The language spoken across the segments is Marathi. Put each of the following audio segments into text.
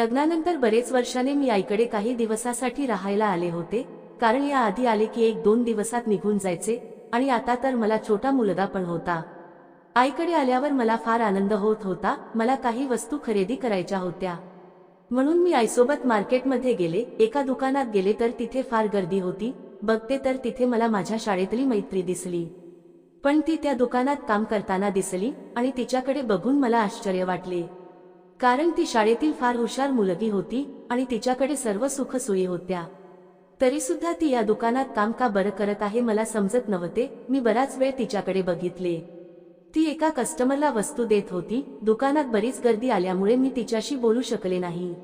लग्नानंतर बरेच वर्षाने मी आईकडे काही दिवसासाठी राहायला आले होते कारण या आधी आले की एक दोन दिवसात निघून जायचे आणि आता तर मला छोटा मुलगा पण होता. आईकडे आल्यावर मला फार आनंद होत होता मला काही वस्तू खरेदी करायच्या होत्या. म्हणून मी आईसोबत मार्केटमध्ये गेले एका दुकानात गेले तर तिथे फार गर्दी होती बघते तर तिथे मला माझ्या शाळेतली मैत्री दिसली. पण ती त्या दुकानात काम करताना दिसली आणि तिच्याकडे बघून मला आश्चर्य वाटले. कारण ती शाळेतील फार हुशार मुलगी होती आणि तिच्याकडे सर्व सुखसोयी होत्या. तरी सुद्धा ती या दुकानात काम का बरं करत आहे मला समजत नव्हते. मी बराच वेळ तिच्याकडे बघितले. ती एका कस्टमरला वस्तू देत होती. दुकानात बरीच गर्दी आल्यामुळे मी तिच्याशी बोलू शकले नाही.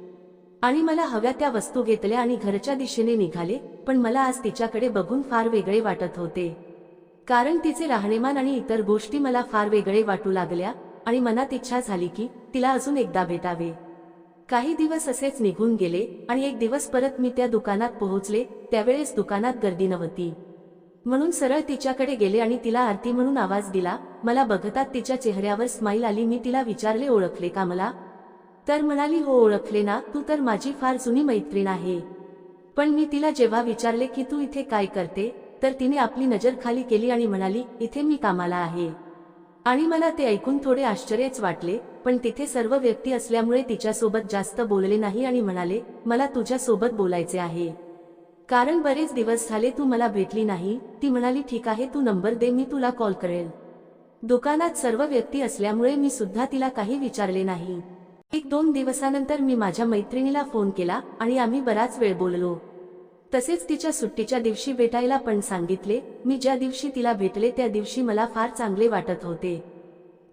आणि मला हव्या त्या वस्तू घेतल्या आणि घरच्या दिशेने निघाले पण मला आज तिच्याकडे बघून फार वेगळे वाटत होते. कारण तिचे राहणेमान आणि इतर गोष्टी मला फार वेगळे वाटू लागल्या आणि मनात इच्छा झाली की तिला अजून एकदा भेटावे. काही दिवस असेच निघून गेले आणि एक दिवस परत मी त्या दुकानात पोहोचले त्यावेळेस दुकानात गर्दी नव्हती. म्हणून सरळ तिच्याकडे गेले आणि तिला आरती म्हणून आवाज दिला मला बघतात तिच्या चेहऱ्यावर स्माईल आली मी तिला विचारले ओळखले का मला? तर म्हणाली हो ओळखले ना तू तर माझी फार जुनी मैत्रीण आहे. पण मी तिला जेव्हा विचारले की तू इथे काय करते तर तिने आपली नजर खाली केली आणि म्हणाली इथे मी कामाला आहे. आणि मला ते ऐकून थोडे आश्चर्यच वाटले पण तिथे सर्व व्यक्ती असल्यामुळे तिच्यासोबत जास्त बोलले नाही आणि म्हणाले मला तुझ्यासोबत बोलायचे आहे. कारण बरेच दिवस झाले तू मला भेटली नाही ती म्हणाली ठीक आहे तू नंबर दे मी तुला कॉल करेल. दुकानात सर्व व्यक्ती असल्यामुळे मी सुद्धा तिला काही विचारले नाही. एक दोन दिवसानंतर मी माझ्या मैत्रिणीला फोन केला आणि आम्ही बराच वेळ बोललो. तसेच तिच्या सुट्टीच्या दिवशी भेटायला पण सांगितले मी ज्या दिवशी तिला भेटले त्या दिवशी मला फार चांगले वाटत होते.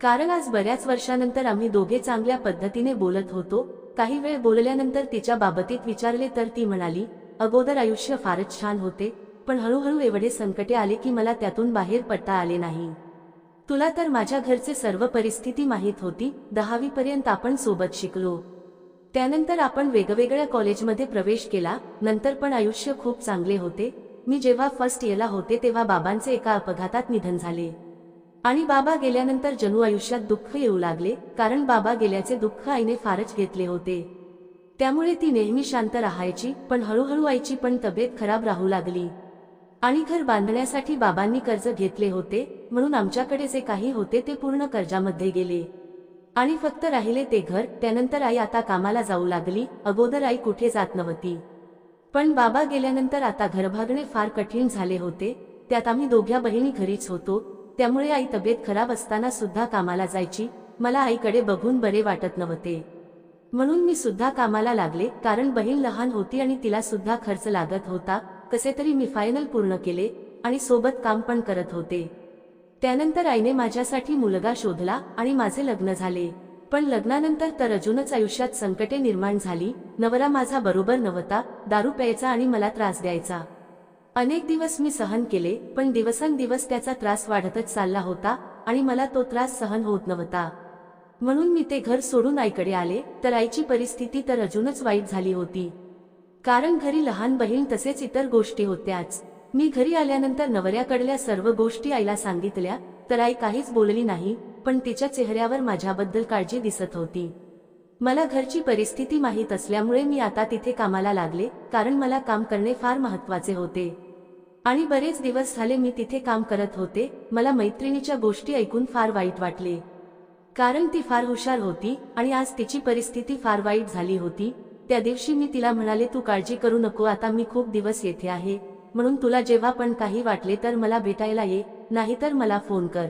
कारण आज बऱ्याच वर्षानंतर आम्ही दोघे चांगल्या पद्धतीने बोलत होतो. काही वेळ बोलल्यानंतर तिच्या बाबतीत विचारले तर ती म्हणाली अगोदर आयुष्य फारच छान होते पण हळूहळू एवढे संकटे आले की मला त्यातून बाहेर पडता आले नाही. तुला तर माझ्या घरचे सर्व परिस्थिती माहीत होती दहावीपर्यंत आपण सोबत शिकलो. त्यानंतर आपण वेगवेगळ्या कॉलेजमध्ये प्रवेश केला. नंतर पण आयुष्य खूप चांगले होते. मी जेव्हा फर्स्ट इयरला होते तेव्हा बाबांचे एका अपघातात निधन झाले. आणि बाबा गेल्यानंतर जणू आयुष्यात दुःख येऊ लागले कारण बाबा गेल्याचे दुःख आईने फारच घेतले होते. त्यामुळे ती नेहमी शांत राहायची पण हळूहळू आईची पण तब्येत खराब राहू लागली. आणि घर बांधण्यासाठी बाबांनी कर्ज घेतले होते म्हणून आमच्याकडे जे काही होते ते पूर्ण कर्जामध्ये गेले. आणि फक्त राहिले ते घर त्यानंतर आई आता कामाला जाऊ लागली अगोदर आई कुठे जात नव्हती. पण बाबा गेल्यानंतर आता घर भागणे फार कठीण झाले होते त्यात आम्ही दोघ्या बहिणी घरीच होतो त्यामुळे आई तब्येत खराब असताना सुद्धा कामाला जायची मला आईकडे बघून बरे वाटत नव्हते. म्हणून मी सुद्धा कामाला लागले कारण बहीण लहान होती आणि तिला सुद्धा खर्च लागत होता कसे तरी मी फायनल पूर्ण केले आणि सोबत काम पण करत होते. त्यानंतर आईने माझ्यासाठी मुलगा शोधला आणि माझे लग्न झाले. पण लग्नानंतर तर अजूनच आयुष्यात संकटे निर्माण झाली. नवरा माझा बरोबर नव्हता दारू प्यायचा आणि मला त्रास द्यायचा. अनेक दिवस मी सहन केले पण दिवसेंदिवस त्याचा त्रास वाढतच चालला होता आणि मला तो त्रास सहन होत नव्हता. म्हणून मी ते घर सोडून आईकडे आले तर आईची परिस्थिती तर अजूनच वाईट झाली होती. कारण घरी लहान बहीण तसेच इतर गोष्टी होत्याच. मी घरी आल्यानंतर नवऱ्याकडल्या सर्व गोष्टी आईला सांगितल्या तर आई काहीच बोलली नाही पण तिच्या चेहऱ्यावर माझ्याबद्दल काळजी दिसत होती. मला घरची परिस्थिती माहीत असल्यामुळे मी आता तिथे कामाला लागले कारण मला काम करणे फार महत्त्वाचे होते. आणि बरेच दिवस झाले मी तिथे काम करत होते मला मैत्रिणीच्या गोष्टी ऐकून फार वाईट वाटले. कारण ती फार हुशार होती आणि आज तिची परिस्थिती फार वाईट झाली होती. त्या दिवशी मी तिला म्हणाले तू काळजी करू नको आता मी खूप दिवस येथे आहे म्हणून तुला जेव्हा पण काही वाटले तर मला भेटायला ये नाहीतर मला फोन कर.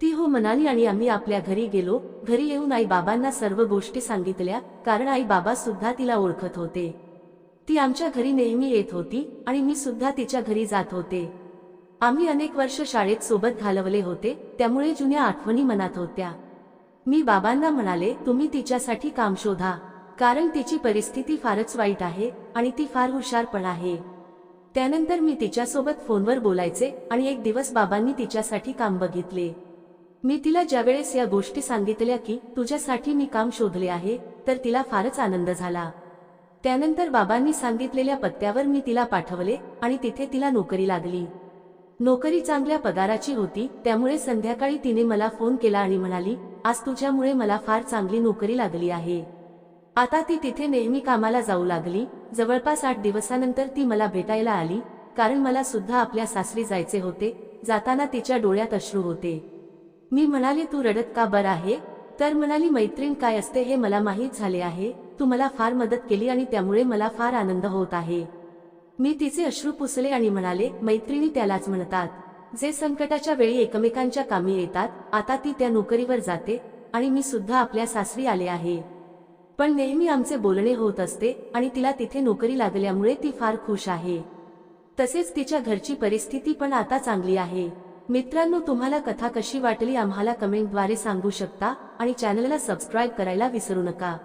ती हो म्हणाली आणि आम्ही आपल्या घरी गेलो. घरी येऊन आई बाबांना सर्व गोष्टी सांगितल्या कारण आई बाबा सुद्धा तिला ओळखत होते. ती आमच्या घरी नेहमी येत होती आणि मी सुद्धा तिच्या घरी जात होते. आम्ही अनेक वर्ष शाळेत सोबत घालवले होते त्यामुळे जुन्या आठवणी मनात होत्या. मी बाबांना म्हणाले तुम्ही तिच्यासाठी काम शोधा कारण तिची परिस्थिती फारच वाईट आहे आणि ती फार हुशार पण आहे. त्यानंतर मी तिच्यासोबत फोनवर बोलायचे आणि एक दिवस बाबांनी तिच्यासाठी काम बघितले. मी तिला ज्यावेळेस या गोष्टी सांगितल्या की तुझ्यासाठी मी काम शोधले आहे तर तिला फारच आनंद झाला. त्यानंतर बाबांनी सांगितलेल्या पत्त्यावर मी तिला पाठवले आणि तिथे तिला नोकरी लागली. नोकरी चांगल्या पगाराची होती त्यामुळे संध्याकाळी तिने मला फोन केला आणि म्हणाली आज तुझ्यामुळे मला फार चांगली नोकरी लागली आहे. आता ती तिथे नेहमी कामाला जाऊ लागली जवळपास आठ दिवसानंतर ती मला भेटायला आली कारण मला सुद्धा आपल्या सासरी जायचे होते जाताना तिच्या डोळ्यात अश्रू होते. मी म्हणाले तू रडत का बर आहे? तर म्हणाली मैत्रीण काय असते हे मला माहीत झाले आहे तू मला फार मदत केली आणि त्यामुळे मला फार आनंद होत आहे. मी तिचे अश्रू पुसले आणि म्हणाले मैत्रिणी त्यालाच म्हणतात. जे संकटाच्या वेळी एकमेकांच्या कामी येतात आता ती त्या नोकरीवर जाते आणि मी सुद्धा आपल्या सासरी आले आहे. पण नेहमी आमचे बोलणे होत असते आणि तिला तिथे नोकरी लागल्यामुळे ती फार खुश आहे. तसेच तिच्या घरची परिस्थिती पण आता चांगली आहे. मित्रांनो तुम्हाला कथा कशी वाटली आम्हाला कमेंटद्वारे सांगू शकता आणि चॅनलला सबस्क्राईब करायला विसरू नका.